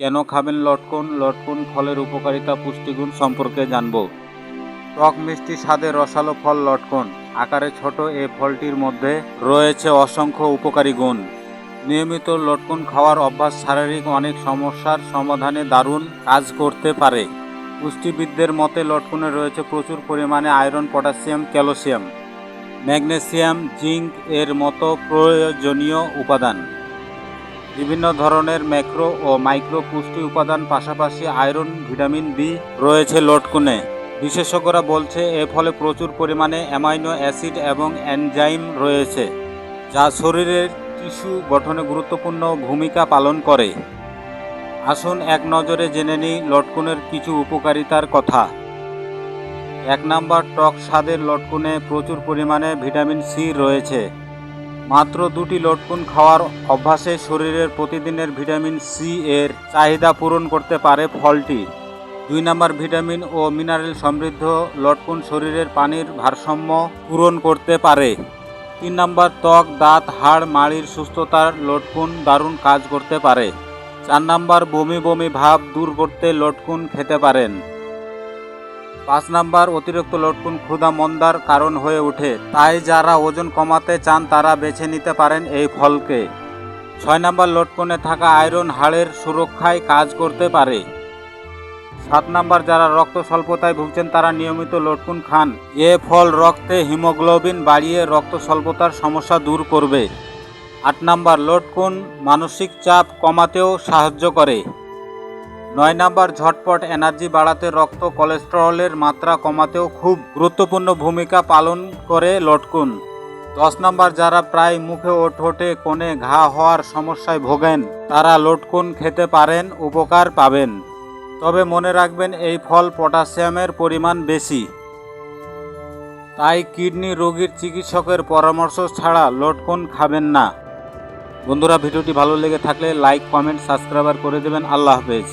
কেন খাবেন লটকন? লটকন ফলের উপকারিতা, পুষ্টিগুণ সম্পর্কে জানব। টক মিষ্টি স্বাদে রসালো ফল লটকন। আকারে ছোট এ ফলটির মধ্যে রয়েছে অসংখ্য উপকারী গুণ। নিয়মিত লটকন খাওয়ার অভ্যাস শারীরিক অনেক সমস্যার সমাধানে দারুণ কাজ করতে পারে। পুষ্টিবিদদের মতে, লটকনে রয়েছে প্রচুর পরিমাণে iron, potassium, calcium, magnesium, zinc এর মতো প্রয়োজনীয় উপাদান। বিভিন্ন ধরনের ম্যাক্রো ও মাইক্রো পুষ্টি উপাদান, পাশাপাশি আয়রন, ভিটামিন বি রয়েছে লটকুনে। বিশেষজ্ঞরা বলছে এ ফলে প্রচুর পরিমাণে অ্যামাইনো অ্যাসিড এবং এনজাইম রয়েছে, যা শরীরের টিস্যু গঠনে গুরুত্বপূর্ণ ভূমিকা পালন করে। আসুন এক নজরে জেনে নিই লটকনের কিছু উপকারিতার কথা। এক নাম্বার, টক স্বাদের লটকুনে প্রচুর পরিমাণে ভিটামিন সি রয়েছে। মাত্র দুটি লটকুন খাওয়ার অভ্যাসে শরীরের প্রতিদিনের ভিটামিন সি এর চাহিদা পূরণ করতে পারে ফলটি। দুই নাম্বার ভিটামিন ও মিনারেল সমৃদ্ধ লটকুন শরীরের পানির ভারসাম্য পূরণ করতে পারে। তিন নম্বর ত্বক, দাঁত, হাড়, মাড়ির সুস্থতার লটকুন দারুণ কাজ করতে পারে। চার নম্বর বমি বমি ভাব দূর করতে লটকুন খেতে পারেন। পাঁচ নাম্বার অতিরিক্ত লটকুন ক্ষুধা মন্দার কারণ হয়ে ওঠে, তাই যারা ওজন কমাতে চান তারা বেছে নিতে পারেন এই ফলকে। ছয় নাম্বার লটকনে থাকা আয়রন হাড়ের সুরক্ষায় কাজ করতে পারে। সাত নাম্বার যারা রক্ত স্বল্পতায় ভুগছেন তারা নিয়মিত লটকুন খান। এ ফল রক্তে হিমোগ্লোবিন বাড়িয়ে রক্ত স্বল্পতার সমস্যা দূর করবে। আট নাম্বার লটকুন মানসিক চাপ কমাতেও সাহায্য করে। নয় নাম্বার ঝটপট এনার্জি বাড়াতে রক্ত কোলেস্টেরলের মাত্রা কমাতেও খুব গুরুত্বপূর্ণ ভূমিকা পালন করে লটকুন। দশ নাম্বার যারা প্রায় মুখে ও ঠোঁটে কোণে ঘা হওয়ার সমস্যায় ভোগেন, তারা লটকুন খেতে পারেন, উপকার পাবেন। তবে মনে রাখবেন, এই ফল পটাশিয়ামের পরিমাণ বেশি। তাই কিডনি রোগীর চিকিৎসকের পরামর্শ ছাড়া লটকুন খাবেন না। বন্ধুরা, ভিডিওটি ভালো লেগে থাকলে লাইক, কমেন্ট, সাবস্ক্রাইবার করে দেবেন। আল্লাহ হাফেজ।